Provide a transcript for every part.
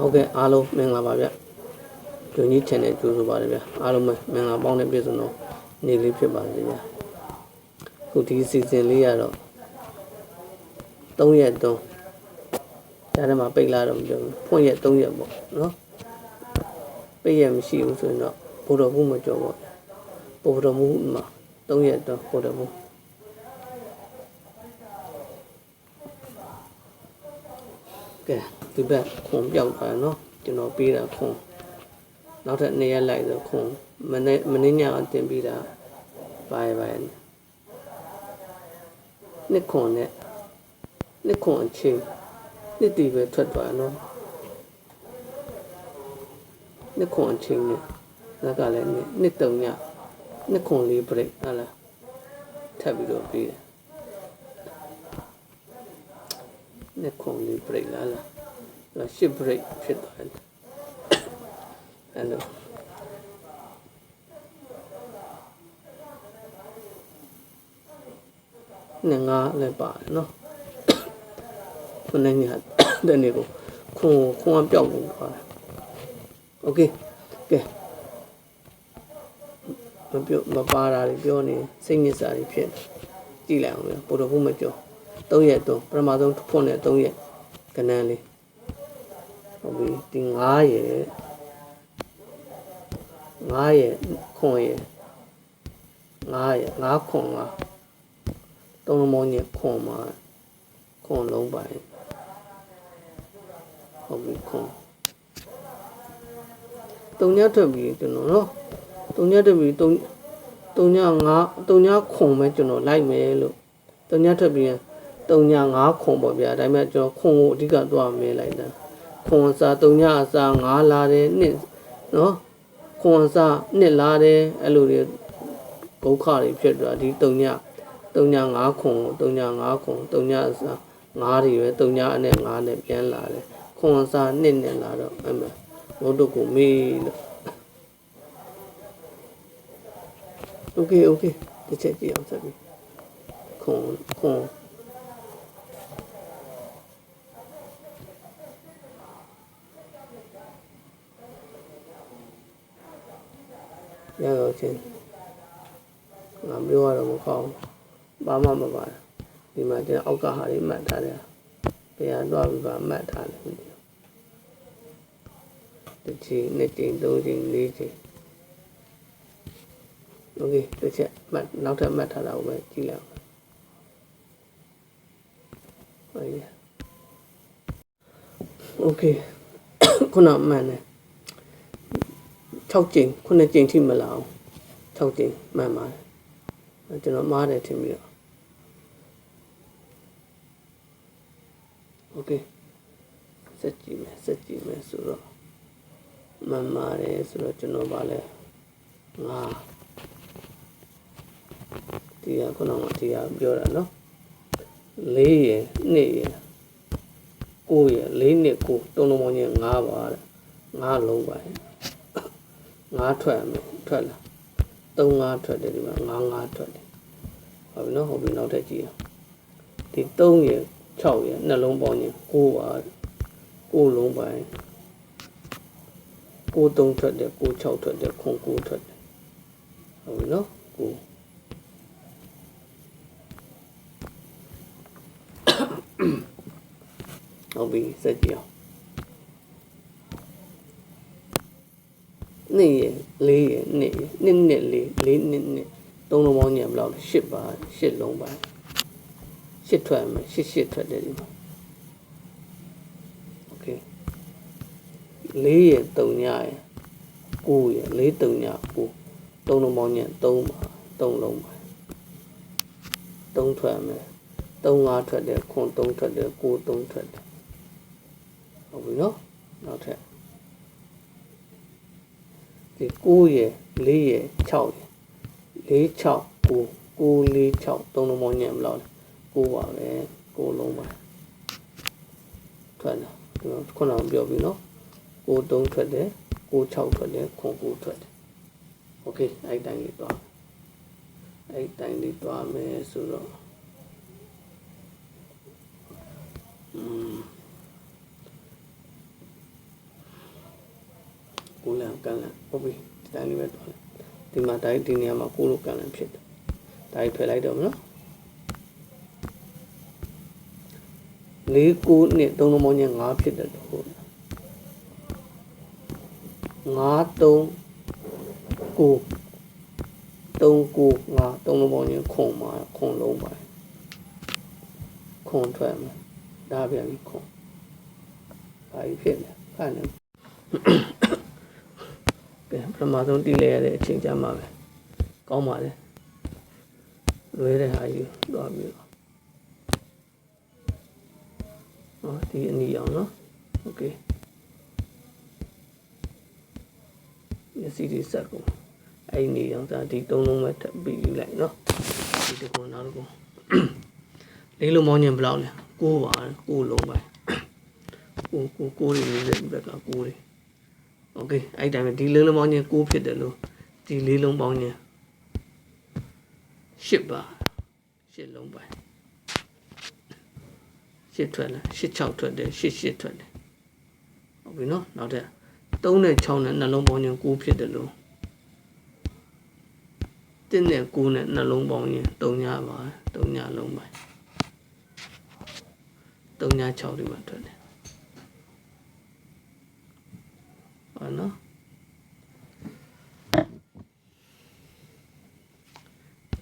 ဟုတ်ကဲ့အားလုံးမင်္ဂလာပါဗျဂျွန်ကြီး channel ကြိုဆိုပါတယ်ဗျအားလုံးပဲမင်္ဂလာပေါင်းတဲ့ပြည့်စုံတော့နေ့လေးဖြစ်ပါစေဗျခုဒီ season လေးကတော့3ရက်တုံးဒါထဲမှာပိတ်လာတော့မပြောဘူးဖွင့်ရက်3ရက်ပေါ့နော်ပိတ်ရက်မရှိဘူးဆိုရင်တော့ဘုတော်ဘူးမကြော်ပေါ့ဘုတော်ဘူးမှာ3ရက်တော့ဘုတော်ဘူး ကဲဒီဘက်ခွန်ပြောက်သွားတယ်နော်ကျွန်တော်ပေးတာခွန်နောက်ထပ်2ရက်လိုက်ဆိုခွန်မနေ့မနေ့ညအတင်ပေးတာပါရပါရနှစ်ခွန်နဲ့နှစ်ခွန်အချင်းနှစ်တီပဲထွက်သွားနော်နှစ်ခွန်အချင်းနဲ့နောက်ကလည်းနှစ်နှစ်တုံညနှစ်ခွန်လေး break ဟာလားထပ်ပြီးတော့ပေးတယ် နှစ်ခွန်လေး break လားလားဒါရှစ် break ဖြစ်သွားတယ်အဲ့လိုနဲ့ငါလည်းပါတယ်နော်ခုနေ့ညတဲ့နေ့ကိုခွန်ခွန်ကပျောက်ကုန်သွားတယ်โอเคကဲမပြောမပါတာတွေပြောနေစိတ်ညစ်စာတွေဖြစ်ကြည့်လိုက်အောင်ဗျပို့တော့ဘူးမကြော 3ရက်တော့ပထမဆုံးဖွင့်တဲ့3ရက်ကနန်းလေးဟုတ်ပြီဒီ9ရက်9ရက်ခွန်ရက်9ရက်9ခွန်9တုံးလုံးမောင်းညခွန်မှာခွန်လုံးပိုင်ဟုတ်ပြီခွန်တုံညထွက်ပြီးကျွန်တော်နော်တုံညထွက်ပြီးတုံတုံည9တုံညခွန်ပဲကျွန်တော်လိုက်မယ်လို့တုံညထွက်ပြီး တုံည9ခွန်ပေါ့ဗျာဒါပေမဲ့ကျွန်တော်ခွန်ကိုအဓိကသွားမဲလိုက်တာခွန်စာတုံညအစာ9လာတယ်နှစ်နော်ခွန်စာနှစ်လာတယ်အဲ့လိုတွေဒုက္ခတွေဖြစ်သွားဒီတုံညတုံည9ခွန်ကိုတုံည9ခွန်တုံညအစာ9တွေပဲတုံညအနဲ့9နဲ့ပြန်လာတယ်ခွန်စာနှစ်နဲ့လာတော့အဲ့မှာဘုဒ္ဓကိုမေးလို့ โอเคโอเคတစ်ချက်ကြည့်အောင်ဆက်ပြီးခွန်ခွန် ရတော့ချင်းငါပြောရတော့မကောင်းဘာမှမပါဒီမှာကျန်အောက်ကဟာလေးမှတ်ထားတယ်ဘယ်ဟာတော့ပြီးပါမှတ်ထားတယ်မသိဘူးတစ်ချိန်နှစ်ချိန်သုံးချိန်လေးချိန် โอเคတစ်ချက်မှတ်နောက်ထပ်မှတ်ထားတာကိုပဲကြည့်လိုက်အောင်ဟုတ်ပြီโอเคခုနမှန်တယ် 6ကျိန်9ကျိန်ထိမလာအောင်6ကျိန်မှန်ပါတယ်ကျွန်တော်မားတယ်ထင်ပြီးတော့ okay စက်ကြည့်မယ်စက်ကြည့်မယ်ဆိုတော့မှန်ပါတယ်ဆိုတော့ကျွန်တော်ဗာလဲငါဒီကခုနကဒီကပြောတာနော်၄ရယ်၂ရယ်၉ရယ်၄နှစ်၉၃လုံးပေါင်းချင်း၅ပါတဲ့၅လုံးပါတယ် 5ထွက်မယ်ထွက်လာ3 5ထွက်တယ်ဒီမှာ5 5ထွက်တယ်ဟုတ်ပြီနော်ဟုတ်ပြီနောက်ထပ်ကြည့်အောင်ဒီ3ရယ်6ရယ်နှလုံးပေါင်းချင်း9ပါ9လုံးပါ9 3ထွက်တယ်9 6ထွက်တယ်ခွန်9ထွက်တယ်ဟုတ်ပြီနော်9ဟုတ်ပြီစက်ကြည့်အောင် နှစ်ရလေးရနှစ်ရနှစ်နှစ်လေးလေးနှစ်နှစ်သုံးလုံးပေါင်းညံဘယ်လောက်လဲ၈ပါ၈လုံးပါ၈ထွက်မယ်၈၈ထွက်တယ်ဒီမှာโอเคလေးရ၃ညရ9ရလေး၃ည9သုံးလုံးပေါင်းညံ3ပါ3လုံးပါ3ထွက်မယ်3 5ထွက်တယ်ခွန်3ထွက်တယ်9 3ထွက်တယ်ဟုတ်ပြီနော်နောက်ထပ်ဒီ 9ရယ်4ရယ်6ရယ်4 6 9 9 4 6သုံးလုံးပေါင်းညံဘယ်လောက်လဲ9ပါပဲ9လုံးပါထွက်လာဒီမှာခုနကပြောပြီနော်9 3ထွက်တယ်9 6ထွက်တယ်ခွန်9ထွက်တယ်โอเคအဲ့တိုင်းလေးသွားအဲ့တိုင်းလေးသွားမယ်ဆိုတော့ ကိုလန်ကန်လန်ဟုတ်ပြီဒီတိုင်းလေးပဲတော့လိုက်ဒီမှာတိုင်းဒီနေရာမှာကိုလိုကန်လန်ဖြစ်တယ်ဒါကြီးဖယ်လိုက်တော့မနော်လေးကိုနဲ့သုံးလုံးပေါင်းချင်း5ဖြစ်တယ်ဟုတ်5 3 9 3 9 5သုံးလုံးပေါင်းချင်းခုံမှာခုံလုံးပါခုံထွက်မှာဒါပြန်ပြီးခုံဘာကြီးဖြစ်လဲဖတ်နေ ကဲပထမဆုံးတီးလဲရတဲ့အချိန်ကြမှာပဲကောင်းပါလေလွဲတဲ့ဟာယူသွားပြီးတော့ဟောဒီအနီအောင်နော်โอเคမျက်စိဒီစက်ကုန်အဲ့ဒီနေအောင်ဒါဒီသုံးလုံးပဲထပ်ပြီးယူလိုက်နော်ဒီတစ်ခုနောက်တစ်ခုလေးလုံးမောင်းညင်ဘယ်လောက်လဲ9ပါ9လုံးပဲကိုကိုကိုလေးလေးဘက်က9လေး โอเคအဲ့တိုင်းပဲဒီလေးလုံးပေါင်းချင်း9ဖြစ်တယ်လို့ဒီလေးလုံးပေါင်းချင်း10ပါ10လုံးပဲ10ထွက်လာ10 6ထွက်တယ်10 10ထွက်တယ်ဟုတ်ပြီနော်နောက်ထပ်3နဲ့6နဲ့နှလုံးပေါင်းချင်း9ဖြစ်တယ်လို့တင်းနဲ့9နဲ့နှလုံးပေါင်းချင်း3ညပါ3ညလုံးပဲ3ည6ဒီမှာထွက်တယ်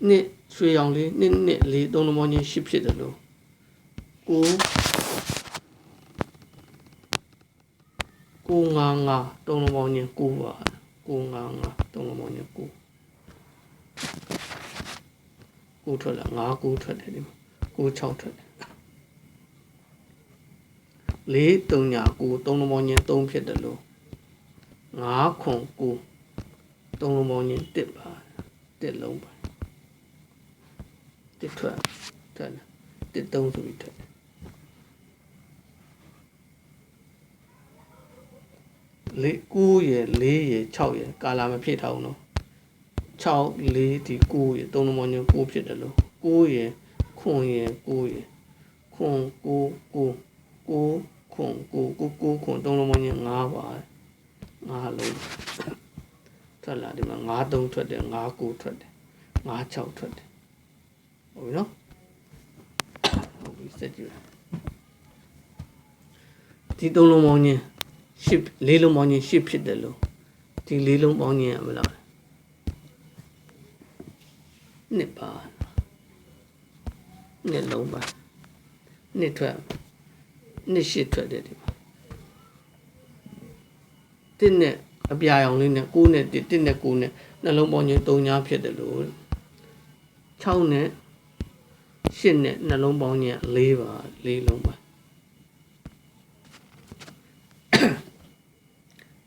နှစ်ရွှေရောင်လေးနှစ်နှစ်လေးသုံးလုံးပေါင်းချင်းရှစ်ဖြစ်တယ်လို့ကိုကိုငါငါသုံးလုံးပေါင်းချင်းကိုပါကိုငါငါသုံးလုံးပေါင်းချင်းကိုကိုထွက်လာငါကိုထွက်တယ်ဒီမှာကို6ထွက်တယ်လေး3ညာကိုသုံးလုံးပေါင်းချင်း3ဖြစ်တယ်လို့9ခွန်9သုံးလုံးပေါင်းချင်း1ပါ1လုံးပါ 1ထွက်ထွက်လာ1 3ဆိုပြီးထွက်တယ်လေး9ရယ်4ရယ်6ရယ်ကာလာမဖြစ်ထားဘူးနော်6 4ဒီ9ရယ်သုံးလုံးပေါင်းချင်း9ဖြစ်တယ်လို့9ရယ်ခွန်ရယ်9ရယ်ခွန်9 9 9ခွန်9 9 9ခွန်သုံးလုံးပေါင်းချင်း5ပါငါးလုံးထွက်လာဒီမှာငါးသုံးထွက်တယ်ငါးကိုထွက်တယ်ငါး၆ထွက်တယ် ဟုတ်ပြီနော်ဟုတ်ပြီစက်ကြည့်ဒီသုံးလုံးပေါင်းချင်းရှစ်လေးလုံးပေါင်းချင်းရှစ်ဖြစ်တယ်လို့ဒီလေးလုံးပေါင်းချင်းရမလားနှစ်ပါနှစ်လုံးပါနှစ်ထွက်နှစ်ရှစ်ထွက်တယ်ဒီမှာတစ်နဲ့အပြာရောင်လေးနဲ့9နဲ့တစ်တစ်နဲ့9နဲ့နှလုံးပေါင်းချင်း3ညာဖြစ်တယ်လို့6နဲ့ 8နဲ့နှလုံးပေါင်းချင်း4ပါ4လုံးပါ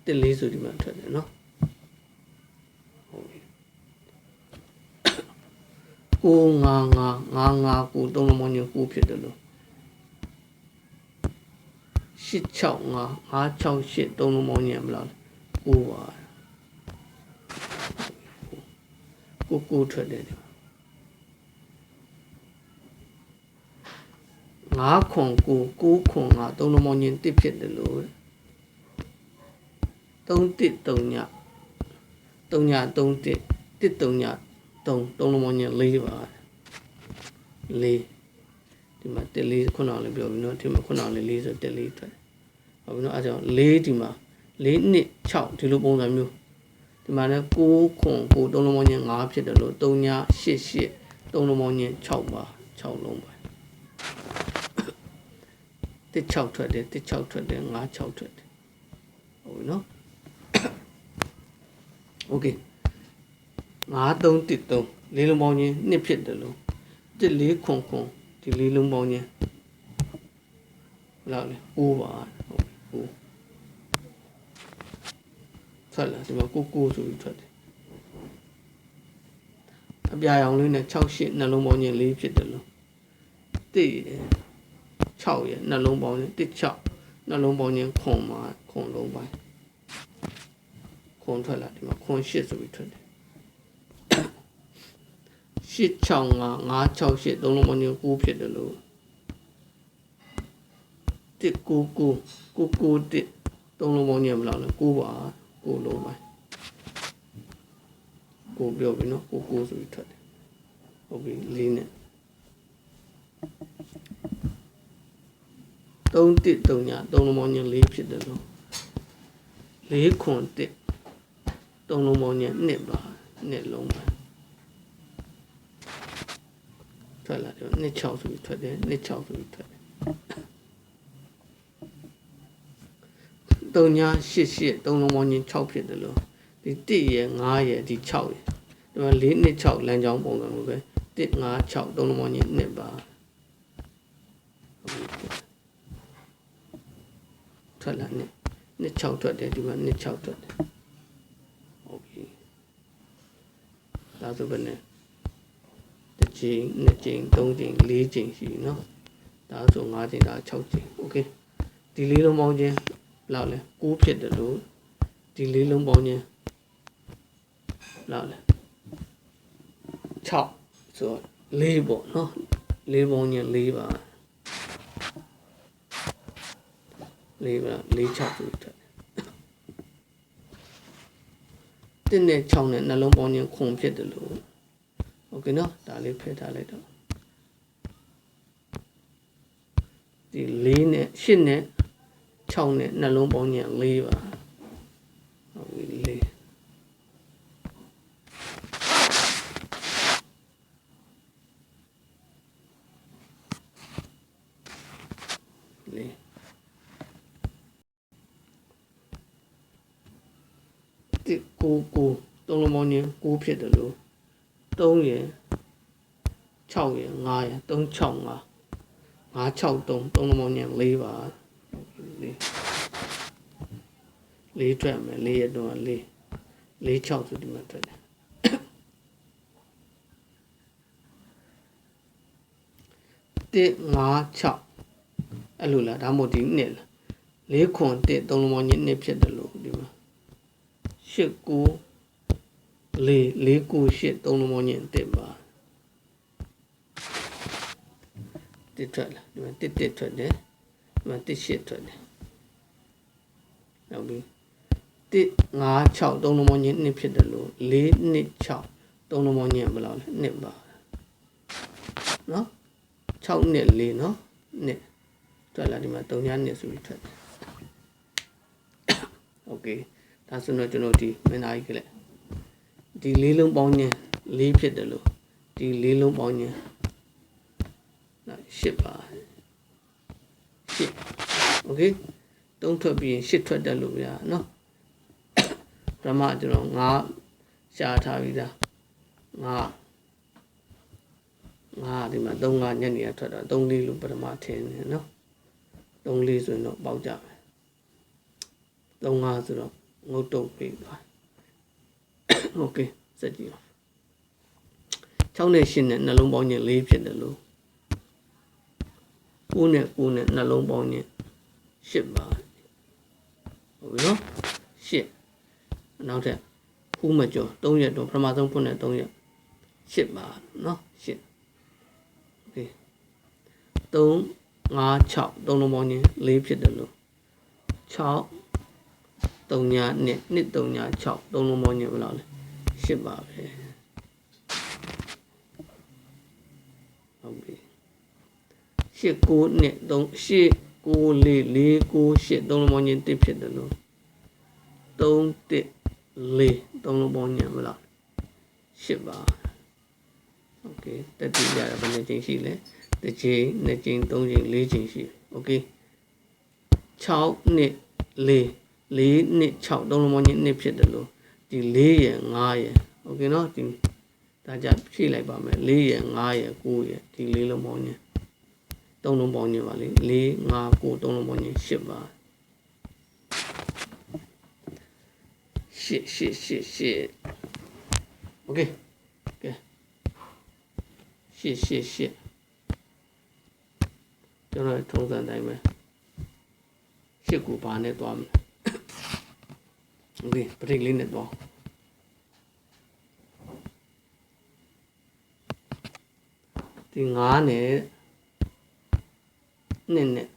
တစ်လေးဆိုဒီမှာထွက်တယ်နော်ဟုတ်ပြီကိုငါငါငါငါကို3လုံးပေါင်းချင်း9ဖြစ်တယ်လို့865 568သုံးလုံးပေါင်းညံမလား9ပါကိုကိုထွက်တယ် ဒီငါးခွန်ကိုကိုခွန်ကသုံးလုံးပေါင်းညင်တစ်ဖြစ်တယ်လို့3တစ်3ည3ည3တစ်တစ်3ည3သုံးလုံးပေါင်းညင်4ပါ4ဒီမှာတစ်လေးခုနကလည်းပြောပြီးနော်ဒီမှာခုနကလည်း4ဆိုတစ်လေးထွက်ဟုတ်ပြီနော်အဲကြောင့်၄ဒီမှာ၄နှစ်6ဒီလိုပုံစံမျိုးဒီမှာလည်း6ခွန်9သုံးလုံးပေါင်းချင်း5ဖြစ်တယ်လို့3ည8 8သုံးလုံးပေါင်းချင်း6ပါ6လုံးပါ တစ်6ထွက်တယ်တစ်6ထွက်တယ်9 6ထွက်တယ်ဟုတ်ပြီနော် Okay 9 3 1 3လေးလုံးပေါင်းချင်းနှစ်ဖြစ်တယ်လို့1 4ခွန်ခွန်ဒီလေးလုံးပေါင်းချင်းဘယ်လောက်လဲ5ပါဟုတ်ပြီ5ထွက်လာဒီမှာကိုကိုဆိုပြီးထွက်တယ်အပြာရောင်လေးနဲ့6 8နှလုံးပေါင်းချင်း4ဖြစ်တယ်လို့သိတယ် 6ရဲ့နှလုံးပေါင်းချင်း1 6နှလုံးပေါင်းချင်းခွန်မှာခွန်လုံးပိုင်းခွန်ထွက်လာဒီမှာခွန်8ဆိုပြီးထွက်တယ်8 6 5 5 6 8သုံးလုံးပေါင်းချင်း9ဖြစ်တယ်လို့တစ်ကိုကိုကိုကိုတစ်သုံးလုံးပေါင်းညံမလားလဲ9ပါကိုလုံးပိုင်းကိုပြောပြီနော်ကိုကိုဆိုပြီးထွက်တယ်ဟုတ်ပြီလေးနဲ့ သုံးတစ်သုံးညသုံးလုံးပေါင်းချင်းလေးဖြစ်တယ်လို့လေးခွန်တစ်သုံးလုံးပေါင်းချင်းနှစ်ပါနှစ်လုံးပါထွက်လာတယ်နှစ်6ဆိုပြီးထွက်တယ်နှစ်6ဆိုပြီးထွက်တယ်သုံးည8 8သုံးလုံးပေါင်းချင်း6ဖြစ်တယ်လို့ဒီ1ရယ်9ရယ်ဒီ6ရယ်ဒီမှာ4နှစ်6လမ်းကြောင်းပုံစံမျိုးပဲ1 5 6သုံးလုံးပေါင်းချင်းနှစ်ပါထွက်လာနှစ်နှစ် 6ထွက်တယ်ဒီမှာနှစ်6ထွက်တယ်ဟုတ်ပြီဒါဆိုပဲနဲ့တစ်ချိန်နှစ်ချိန်သုံးချိန်လေးချိန်ရှိပြီနော်ဒါဆို၅ချိန်ဒါ6ချိန်โอเคဒီလေးလုံးပေါင်းချင်းဘယ်လောက်လဲ9ဖြစ်တယ်လို့ဒီလေးလုံးပေါင်းချင်းဘယ်လောက်လဲ6ဆိုတော့၄ပေါ့နော်၄ပေါင်းချင်း၄ပါ၄ပါ၄6ဆိုပြီးထက်တ င်းနဲ့6နဲ့နှလုံးပေါင်းချင်းခုံဖြစ်တယ်လို့โอเคနော်ဒါလေးဖယ်ထားလိုက်တော့ဒီ၄နဲ့၈နဲ့6နဲ့နှလုံးပေါင်းချင်း၄ပါ သုံးလုံးပေါင်းချင်း9ဖြစ်တယ်လို့3ရယ်6ရယ်9ရယ်3 6 5 5 6 3သုံးလုံးပေါင်းချင်း4ပါလေးလေးထွက်မယ်4ရတော့4 4 6ဆိုဒီမှာထွက်တယ်တစ်5 6အဲ့လိုလားဒါမှမဟုတ်ဒီနှစ်လား၄ခွန်တစ်သုံးလုံးပေါင်းချင်းနှစ်ဖြစ်တယ်လို့ဒီမှာ၈9 လေးလေး9 8သုံးလုံးပေါင်းချင်းတစ်ပါတစ်ထွက်လာဒီမှာတစ်တစ်ထွက်တယ်ဒီမှာတစ်8ထွက်တယ်နောက်ပြီးတစ်5 6သုံးလုံးပေါင်းချင်းနှစ်ဖြစ်တယ်လို့၄နှစ်6သုံးလုံးပေါင်းချင်းဘယ်လောက်လဲနှစ်ပါနော်6နှစ်4နော်နှစ်ထွက်လာဒီမှာ3ညနှစ်ဆိုပြီးထွက်တယ်โอเคဒါဆိုတော့ကျွန်တော်ဒီမင်းသားကြီးကလေး ဒီလေးလုံးပေါင်းခြင်း၄ဖြစ်တယ်လို့ဒီလေးလုံးပေါင်းခြင်းနော်၈ပါ၈โอเคသုံးထွက်ပြီးရင်၈ထွက်တယ်လို့ဗျာနော်ပထမကျွန်တော်၅ရှားထားပြီးသား၅ငါဒီမှာ3ငါညနေရထွက်တာ3လေးလို့ပထမထင်တယ်နော်3လေးဆိုရင်တော့ပေါက်ကြမယ်3ငါဆိုတော့ငုတ်တုတ်ပေးသွား โอเคစက်ကြည့်အောင်6နဲ့8နဲ့နှလုံးပေါင်းခြင်း4ဖြစ်တယ်လို့9နဲ့9နဲ့နှလုံးပေါင်းခြင်း8ပါဟုတ်ပြီနော်8နောက်ထပ်ခုမကျော်3ရက်တော့ပထမဆုံးဖွင့်တဲ့3ရက်8ပါနော်8 3 5 6သုံးလုံးပေါင်းချင်း4ဖြစ်တယ်လို့6 3ညာနှစ်နှစ်3ညာ6သုံးလုံးပေါင်းချင်းဘယ်လောက်လဲ 8ပါပဲဟုတ်ပြီ8 9နှစ်3 8 9 4 4 9 8သုံးလုံးပေါင်းချင်း1ဖြစ်တယ်လို့3 1 4သုံးလုံးပေါင်းချင်းဘယ်လောက်8ပါโอเคတက်တည်ရတာဘယ်နှချိန်ရှိလဲတစ်ချိန်နှစ်ချိန်သုံးချိန်လေးချိန်ရှိတယ်โอเค6နှစ်4 4နှစ်6သုံးလုံးပေါင်းချင်းနှစ်ဖြစ်တယ်လို့ ဒီ4ရယ်5ရယ်โอเคเนาะဒီဒါကြဖြည့်လိုက်ပါမယ်4ရယ်5ရယ်9ရယ်ဒီလေးလုံးပေါင်းချင်းသုံးလုံးပေါင်းချင်းပါလေ4 5 9သုံးလုံးပေါင်းချင်း10ပါရှစ်ရှစ်ရှစ်ရှစ်โอเคကဲရှစ်ရှစ်ရှစ်ကျွန်တော်ထုံးစံတိုင်းပဲရှစ်ကိုဘာနဲ့သွားမလဲ โอเคပရိတ်လေးနဲ့သွားဒီ9နဲ့နှစ်နဲ့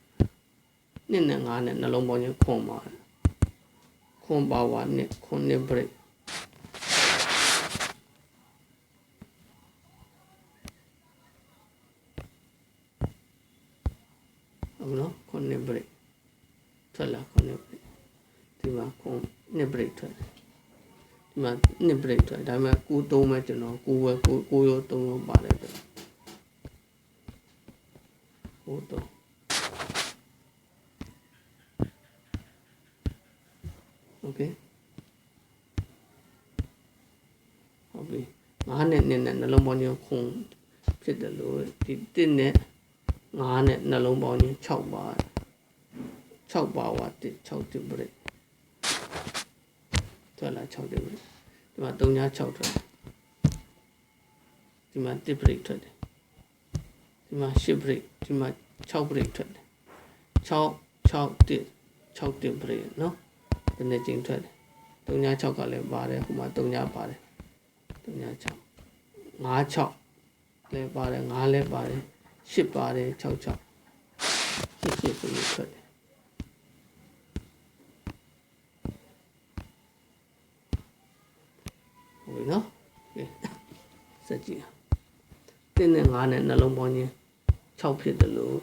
နှစ်နဲ့9နဲ့နှလုံးပေါင်းချင်းခွန်ပါတယ်ခွ ခွန်ပါဝါနှစ်ခွန်နှစ်ဘရိတ်ဟုတ် ဒီမှာနှစ်ဘရိတ်ထွက်ဒါပေမဲ့ကိုသုံးမဲ့ကျွန်တော်ကိုဝဲကိုကိုရောသုံးရောပါတယ်ပဲကိုသုံး โอเคဟုတ်ပြီငါးနဲ့နဲ့နဲ့နှလုံးပေါင်းခြင်းခုံဖြစ်တယ်လို့ဒီတစ်နဲ့ငါးနဲ့နှလုံးပေါင်းခြင်း6ပါ6ပါဝါတစ်6တစ်ပြည့် ထွက်လာ6တစ်ပြည့်ဒီမှာ3ညာ6ထွက်တယ်ဒီမှာတစ်ပြည့်ထွက်တယ်ဒီမှာ10ပြည့်ဒီမှာ6ပြည့်ထွက်တယ်6 6တစ်6တစ်ပြည့်နော်ဒီနေ့ကျင်းထွက်တယ်3ည6ကလည်းပါတယ်ဟိုမှာ3ညပါတယ်3ည6 5 6လည်းပါတယ်5လည်းပါတယ်8ပါတယ်6 6 8 8ဆိုပြီးထွက်တယ် ဟုတ်ပြီနော်ကဲစက်ကြည့်တင်းနဲ့5နဲ့နှလုံးပေါင်းခြင်း6ဖြစ်တယ်လို့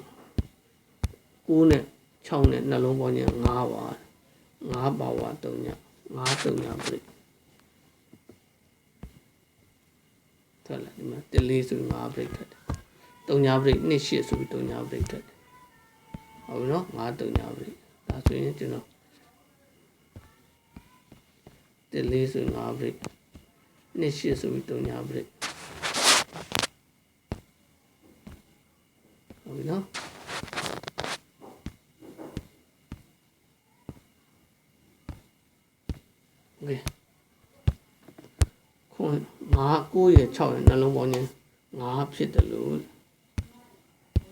9နဲ့6နဲ့နှလုံးပေါင်းခြင်း5ပါငါးပါဝါတုံညငါးတုံညပြိထွက်လာဒီမှာတလေးဆိုငါးပြိထွက်တယ်တုံညပြိနှစ်ရှစ်ဆိုပြီးတုံညပြိထွက်တယ်ဟုတ်ပြီနော်ငါးတုံညပြိဒါဆိုရင်ကျွန်တော်တလေးဆိုငါးပြိ နှစ်ရှစ်ဆိုပြီးတုံညပြိဟုတ်ပြီနော် โอเคခွန်ငါ9ရဲ့6ရဲ့နှလုံးပေါင်းခြင်းငါဖြစ်တယ်လို့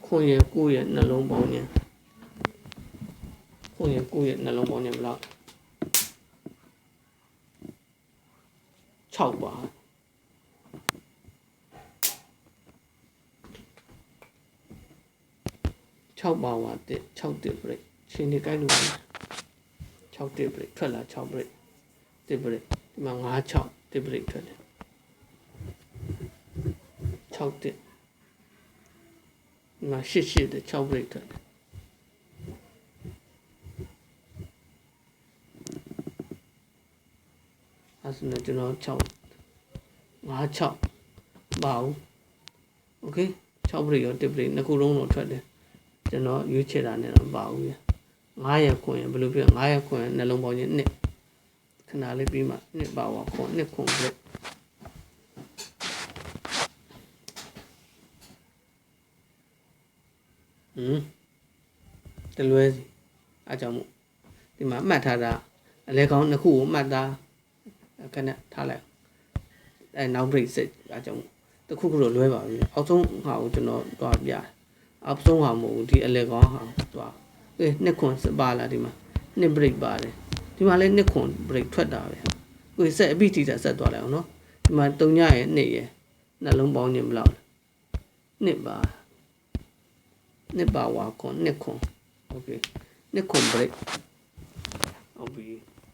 ခွန်ရဲ့9ရဲ့နှလုံးပေါင်းခြင်းခွန်ရဲ့9ရဲ့နှလုံးပေါင်းခြင်းဘယ်လောက် 6ပါ6ပါဝါတဲ့6တစ်ပြိချင်းဒီကိုက်လို့6တစ်ပြိထွက်လာ6ပြိတစ်ပရိတ်ဒီမှာ9 6တစ်ပရိတ်ထွက်တယ်6တစ်ဒီမှာ8 8တဲ့6ပရိတ်ထွက်တယ် အဲဆိုတော့ကျွန်တော်6 5 6ပါဘူးโอเค6ပရိတ်ရောတစ်ပရိတ်နှစ်ခုလုံးတော့ထွက်တယ်ကျွန်တော်ရွေးချယ်တာနဲ့တော့ပါဘူးပြ9ရက်ခွင်ဘယ်လိုပြော9ရက်ခွင်နှလုံးပေါင်းချင်းနှစ်ခဏလေးပြီးမှနှစ်ပါဝါခွန်နှစ်ခွန်ပြည့်ဟမ်တလွဲစီအားကြောင့်မို့ဒီမှာမှတ်ထားတာအလဲကောင်းနှစ်ခုကိုမှတ် တာခဏထားလိုက်အဲနောက် break စိတ်အားကြောင့်မို့တစ်ခုခုတော့လွဲပါပြီအောက်ဆုံးဟာကိုကျွန်တော်တွားပြအောက်ဆုံးဟာမဟုတ်ဘူးဒီအလဲကောင်းဟာတွားအေးနှစ်ခွန်စပါလာဒီမှာနှစ် break ပါတယ်ဒီမှာလည်းနှစ်ခွန် break ထွက်တာပဲကိုဆက်အပိတိတာဆက်သွားလိုက်အောင်နော်ဒီမှာတုံညရဲ့နှစ်ရဲ့နှလုံးပေါင်းခြင်းမလောက်နှစ်ပါနှစ်ပါဝါခွန်နှစ်ခွန်โอเคနှစ်ခွန် break ဟုတ်ပြီ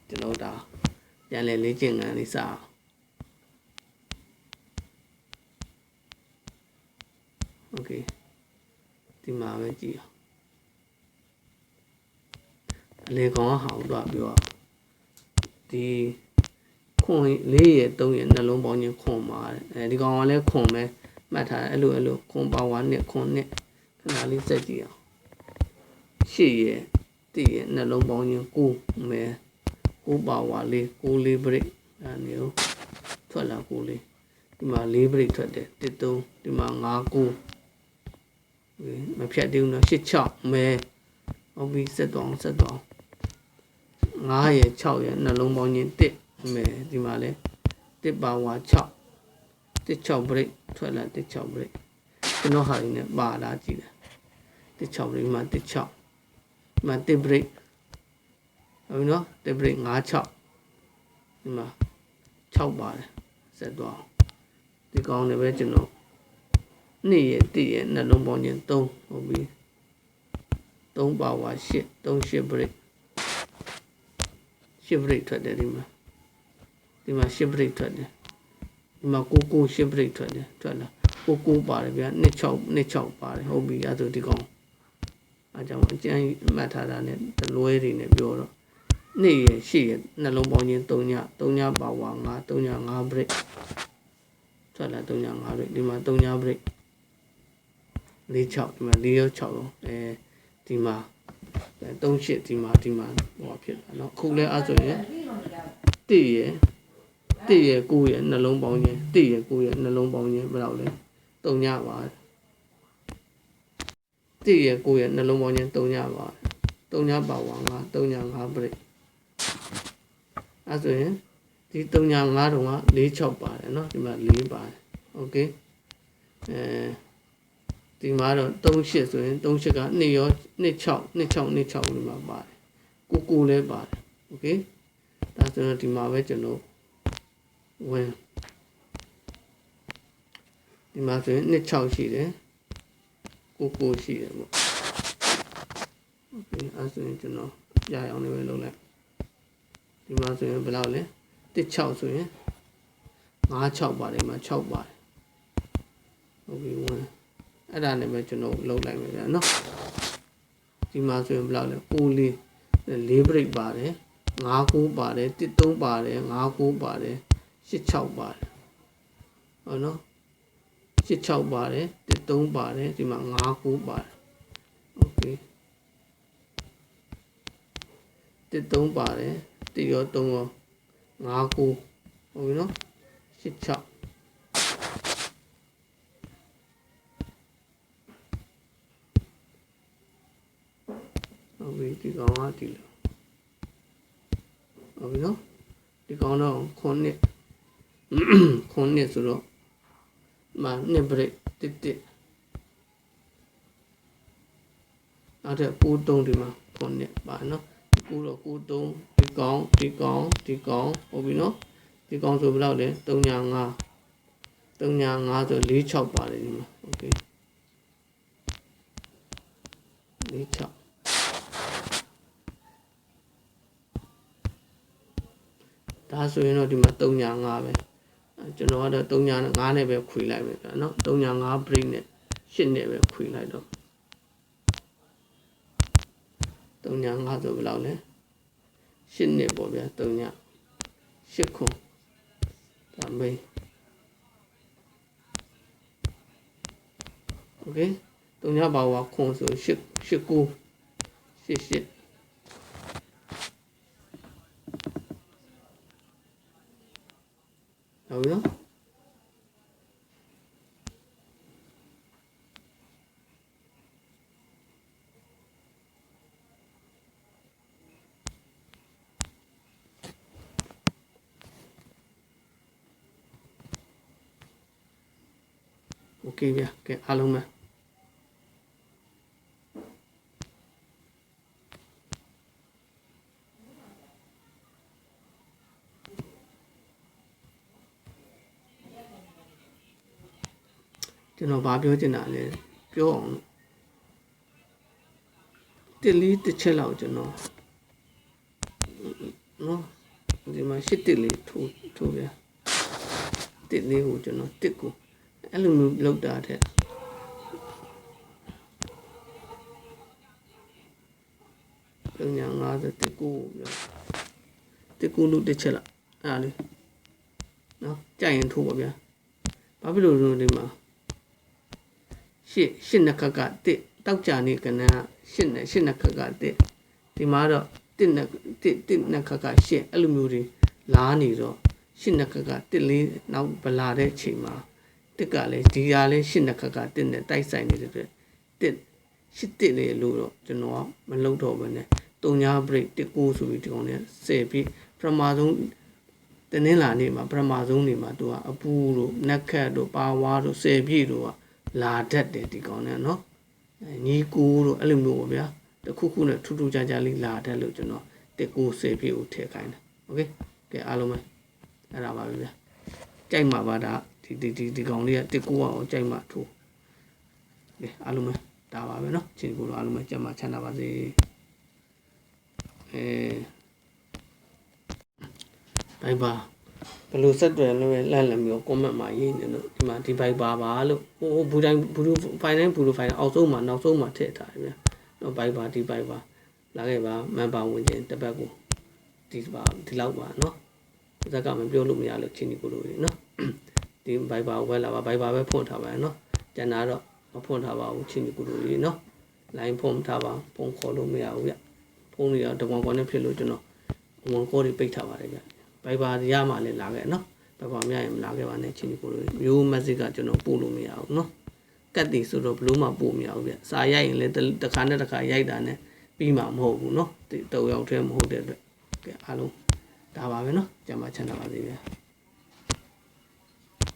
ကျွန်တော်ဒါ ပြန်လဲလေ့ကျင့်ခန်းလေးစအောင်โอเคဒီမှာပဲကြည့်အောင်အလေကောင်ကဟောင်းတော့ပြောဒီခွန်လေးရဲ့သုံးရဲ့နှလုံးပေါင်းခြင်းခွန်ပါတယ်အဲဒီကောင်ကလည်းခွန်ပဲမှတ်ထားတယ်အဲ့လိုအဲ့လိုခွန်ပါဝါနဲ့ခွန်နဲ့ခဏလေးစက်ကြည့်အောင်ရှေ့ရဲ့တည့်ရဲ့နှလုံးပေါင်းခြင်းကိုမဲ ကိုပါဝါလေးကိုလေးပရိတ်အဲမျိုးထွက်လာကိုလေးဒီမှာလေးပရိတ်ထွက်တယ်တစ်သုံးဒီမှာ၅ကိုမဖြတ်သေးဘူးနော်၈6မဲဟုတ်ပြီဆက်တော့ဆက်တော့9ရဲ့6ရဲ့နှလုံးပေါင်းခြင်း1မဲဒီမှာလဲ1ပါဝါ6 1 6 break ထွက်လာ1 6 break ကျွန်တော်ဟာရင်းနဲ့ပါလာကြည့်တယ်1 6 break မှာ1 6ဒီမှာ1 break ဟုတ်နော်1 break 5 6ဒီမှာ6ပါတယ်ဆက်သွားဒီကောင်းနေပဲကျွန်တော်နေ့ရဲ့တည့်ရဲ့နှလုံးပေါင်းခြင်း3ဟုတ်ပြီ3ပါဝါ8 3 8 break ရှစ်ပရိတ်ထွက်တယ်ဒီမှာဒီမှာရှစ်ပရိတ်ထွက်တယ်ဒီမှာကိုကိုရှစ်ပရိတ်ထွက်တယ်ထွက်လာကိုကိုပါတယ်ဗျာနှစ်6နှစ်6ပါတယ်ဟုတ်ပြီအဲ့ဒါဒီကောင်အဲကြောင့်အကျဉ်းမှတ်ထားတာနဲ့တလွဲတွေနဲ့ပြောတော့ နေ့ရရှိရနှလုံးပေါင်းချင်း3ည3ညပါဝါ9 3ည5 break ထွက်လာ3ည5 break ဒီမှာ3ည break 4 6ဒီမှာ4ရော6ရောအဲဒီမှာ3 8ဒီမှာဒီမှာဟောဖြစ်တာเนาะအခုလဲအဲ့ဆိုရင်1ရယ်1ရယ်9ရယ်နှလုံးပေါင်းချင်း1ရယ်9ရယ်နှလုံးပေါင်းချင်းဘယ်လောက်လဲ3ညပါ1ရယ်9ရယ်နှလုံးပေါင်းချင်း3ညပါ3ညပါဝါ9 3ည5 break အဲ့ဆိုရင်ဒီ3ညာ5တုံးက4 6ပါတယ်เนาะဒီမှာ4ပါတယ်โอเคအဲဒီမှာတော့3 8ဆိုရင်3 8က2ရော2 6 2 6 2 6ဒီမှာပါတယ်ကိုကိုလည်းပါတယ်โอเคဒါဆိုတော့ဒီမှာပဲကျွန်တော်ဝင်ဒီမှာဆိုရင်2 6ရှိတယ်ကိုကိုရှိတယ်ပေါ့โอเคအဲ့ဆိုရင်ကျွန်တော်ရအောင်လေးပဲလုပ်လိုက် ဒီမှာဆိုရင်ဘယ်လောက်လဲ16ဆိုရင်56ပါတယ်မှာ6ပါတယ်ဟုတ်ပြီဝင်အဲ့ဒါနဲ့ပဲကျွန်တော်လုံးလိုက်မယ်ဗျာနော်ဒီမှာဆိုရင်ဘယ်လောက်လဲ6လေး4 break ပါတယ်5 9ပါတယ်13ပါတယ်5 9ပါတယ်86ပါတယ်ဟုတ်နော်86ပါတယ်13ပါတယ်ဒီမှာ5 9ပါတယ်โอเค13ပါတယ် တရော3ရော5 9ဟုတ်ပြီနော်86ဟုတ်ပြီဒီကောင်ကဒီလိုဟုတ်ပြီနော်ဒီကောင်တော့ခုနှစ်ခုနှစ်ဆိုတော့မနှစ်ပရိတစ်တစ်နောက်ထပ်9တုံးဒီမှာခုနှစ်ပါနော် 9တော့9တုံးဒီကောင်ဒီကောင်ဒီကောင်ဟုတ်ပြီနော်ဒီကောင်ဆိုဘယ်လောက်လဲ3ညာ5 3ညာ5ဆို4 6ပါတယ်ဒီမှာโอเค4 6ဒါဆိုရင်တော့ဒီမှာ3ညာ5ပဲကျွန်တော်ကတော့3ညာ5နဲ့ပဲခွေလိုက်မယ်ဗျာနော်3ညာ5 break နဲ့8နဲ့ပဲခွေလိုက်တော့ 3ည5ဆိုဘယ်လောက်လဲ8နှစ်ပေါ့ဗျာ3ည8ခုဒါမေး okay 3ညပါဝါခွန်ဆို8 8 9 8 8ဟုတ်ရော ok ဗျာကဲအားလုံးပဲကျွန်တော်ဗာပြောချင်တာလဲပြောအောင်လို့တစ်လေးတစ်ချက်လောက်ကျွန်တော်နော်ဒီမှာရှစ်တစ်လေးထိုးထိုးဗျာတစ်လေးကိုကျွန်တော်တစ်ကို အဲ့လိုမျိုးလောက်တာတဲ့ပုံညာ50တကူပြောတကူလို့တစ်ချက်လားအဲ့ဒါလေးနော်ကြိုက်ရင်ထိုးပါဗျာဘာဖြစ်လို့လဲဒီမှာရှစ်ရှစ်နှစ်ခက်ကတစ်တောက်ကြနေကနန်းရှစ်နဲ့ရှစ်နှစ်ခက်ကတစ်ဒီမှာတော့တစ်နှစ်တစ်တစ်နှစ်ခက်ကရှစ်အဲ့လိုမျိုးတွေလားနေတော့ရှစ်နှစ်ခက်ကတစ်လေးနောက်ဗလာတဲ့အချိန်မှာ တစ်ကလည်းဒီဟာလည်းရှစ်နှစ်ခက်ကတစ်နဲ့တိုက်ဆိုင်နေတဲ့အတွက်တစ်ရှစ်တစ်လေလို့တော့ကျွန်တော်ကမလုပ်တော့ဘဲနဲ့တုံညာ break တစ်ကိုဆိုပြီးဒီကောင်နဲ့ဆယ်ပြီးပထမဆုံးတနင်္လာနေ့မှာပထမဆုံးနေ့မှာသူကအပူတို့နက်ခတ်တို့ပါဝါတို့ဆယ်ပြည့်တို့ကလာတတ်တယ်ဒီကောင်နဲ့နော်ညီကူတို့အဲ့လိုမျိုးပေါ့ဗျာတခုခုနဲ့ထူးထူးခြားခြားလေးလာတတ်လို့ကျွန်တော်တစ်ကိုဆယ်ပြည့်ကိုထည့်ခိုင်းတယ်โอเคကဲအားလုံးပဲအဲ့ဒါပါပဲဗျာကြိုက်မှာပါဒါ ဒီဒီဒီဒီကောင်လေးကတစ်ကိုအောင်ကြိုက်မှာထိုးကဲအားလုံးပဲဒါပါပဲเนาะချင်းကိုတော့အားလုံးပဲကြက်မှာချမ်းသာပါစေအဲ ဘိုင်ဘာဘယ်လိုဆက်တွယ်လို့လဲလန့်လန့်မျိုး comment မှာရေးနေလို့ဒီမှာဒီဘိုင်ဘာပါလို့ဟိုဘူတိုင်းဘူလူဖိုင်တိုင်းဘူလူဖိုင်အောက်ဆုံးမှာနောက်ဆုံးမှာထည့်ထားတယ်ဗျာနော်ဘိုင်ဘာဒီဘိုင်ဘာလာခဲ့ပါမန်ပါဝင်ခြင်းတစ်ပတ်ကိုဒီပါဒီလောက်ပါနော်ဇက်ကမပြောလို့မရလို့ချင်းဒီကိုလို့နော်ဒီဘိုင် ဘာဝဲလာပါဘိုင်ဘာပဲဖွင့်ထားပါနော်ကျန်တာတော့မဖွင့်ထားပါဘူးချင်းဒီကိုလို့နော်လိုင်းဖုန်းထားပါဖုန်းခေါ်လို့မရဘူးဗျဖုန်းတွေကတကွန်ကွန်နဲ့ဖြစ်လို့ကျွန်တော်ဝန်ကောတွေပိတ်ထားပါတယ်ဗျဘိုင်ဘာရမှလည်းလာခဲ့နော်ဘိုင်ဘာမရရင်မလာခဲ့ပါနဲ့ချင်းဒီကိုလို့မျိုးမက်ဆေ့ကကျွန်တော်ပို့လို့မရဘူးနော်ကတ်တီဆိုတော့ဘလို့မှပို့မရဘူးဗျစာရိုက်ရင်လည်းတစ်ခါနဲ့တစ်ခါရိုက်တာနဲ့ပြီးမှမဟုတ်ဘူးနော်တယောက်တည်းမဟုတ်တဲ့အတွက်ကဲအားလုံးဒါပါပဲနော်ကြံပါချမ်းသာပါစေဗျ